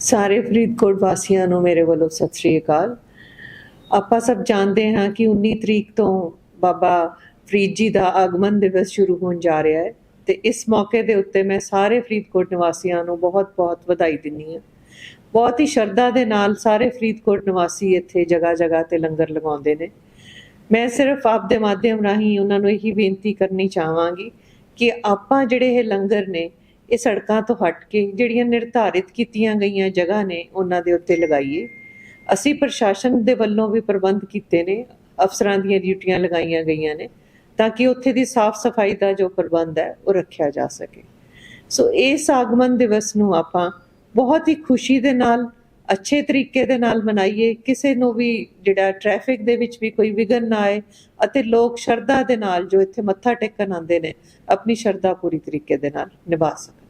ਸਾਰੇ ਫਰੀਦਕੋਟ ਵਾਸੀਆਂ ਨੂੰ ਮੇਰੇ ਵੱਲੋਂ ਸਤਿ ਸ੍ਰੀ ਅਕਾਲ ਆਪਾਂ ਸਭ ਜਾਣਦੇ ਹਾਂ ਕਿ 19 ਤਰੀਕ ਤੋਂ ਬਾਬਾ ਫਰੀਦ ਜੀ ਦਾ ਆਗਮਨ ਦਿਵਸ ਸ਼ੁਰੂ ਹੋਣ ਜਾ ਰਿਹਾ ਹੈ ਤੇ ਇਸ ਮੌਕੇ ਦੇ ਉੱਤੇ ਮੈਂ ਸਾਰੇ ਫਰੀਦਕੋਟ ਨਿਵਾਸੀਆਂ ਨੂੰ ਬਹੁਤ-ਬਹੁਤ ਵਧਾਈ ਦਿੰਨੀ ਹਾਂ ਬਹੁਤ ਹੀ ਸ਼ਰਧਾ ਦੇ ਨਾਲ ਸਾਰੇ ਫਰੀਦਕੋਟ ਨਿਵਾਸੀ ਇੱਥੇ ਜਗ੍ਹਾ-ਜਗ੍ਹਾ ਤੇ ਲੰਗਰ ਲਗਾਉਂਦੇ ਨੇ। ਮੈਂ ਸਿਰਫ ਆਪ ਦੇ ਮਾਧਿਅਮ ਰਾਹੀਂ ਉਹਨਾਂ ਨੂੰ ਇਹੀ ਬੇਨਤੀ ਕਰਨੀ ਚਾਹਾਂਗੀ ਕਿ ਆਪਾਂ ਜਿਹੜੇ ਇਹ ਲੰਗਰ ਨੇ, ਇਹ ਸੜਕਾਂ ਤੋਂ ਹਟ ਕੇ ਜਿਹੜੀਆਂ ਨਿਰਧਾਰਿਤ ਕੀਤੀਆਂ ਗਈਆਂ ਜਗ੍ਹਾ ਨੇ, ਉਹਨਾਂ ਦੇ ਉੱਤੇ ਲਗਾਈਏ। ਅਸੀਂ ਪ੍ਰਸ਼ਾਸਨ ਦੇ ਵੱਲੋਂ ਵੀ ਪ੍ਰਬੰਧ ਕੀਤੇ ਨੇ, ਅਫਸਰਾਂ ਦੀਆਂ ਡਿਊਟੀਆਂ ਲਗਾਈਆਂ ਗਈਆਂ ਨੇ, ਤਾਂ ਕਿ ਉੱਥੇ ਦੀ ਸਾਫ਼ ਸਫ਼ਾਈ ਦਾ ਜੋ ਪ੍ਰਬੰਧ ਹੈ, ਉਹ ਰੱਖਿਆ ਜਾ ਸਕੇ। ਸੋ ਇਸ ਆਗਮਨ ਦਿਵਸ ਨੂੰ ਆਪਾਂ ਬਹੁਤ ਹੀ ਖੁਸ਼ੀ ਦੇ ਨਾਲ, ਅੱਛੇ ਤਰੀਕੇ ਦੇ ਨਾਲ ਮਨਾਈਏ। ਕਿਸੇ ਨੂੰ ਵੀ ਜਿਹੜਾ ਟ੍ਰੈਫਿਕ ਦੇ ਵਿੱਚ ਵੀ ਕੋਈ ਵਿਘਨ ਨਾ ਆਏ ਅਤੇ ਲੋਕ ਸ਼ਰਧਾ ਦੇ ਨਾਲ ਜੋ ਇੱਥੇ ਮੱਥਾ ਟੇਕਣ ਆਉਂਦੇ ਨੇ, ਆਪਣੀ ਸ਼ਰਧਾ ਪੂਰੀ ਤਰੀਕੇ ਦੇ ਨਾਲ ਨਿਭਾ ਸਕਣ।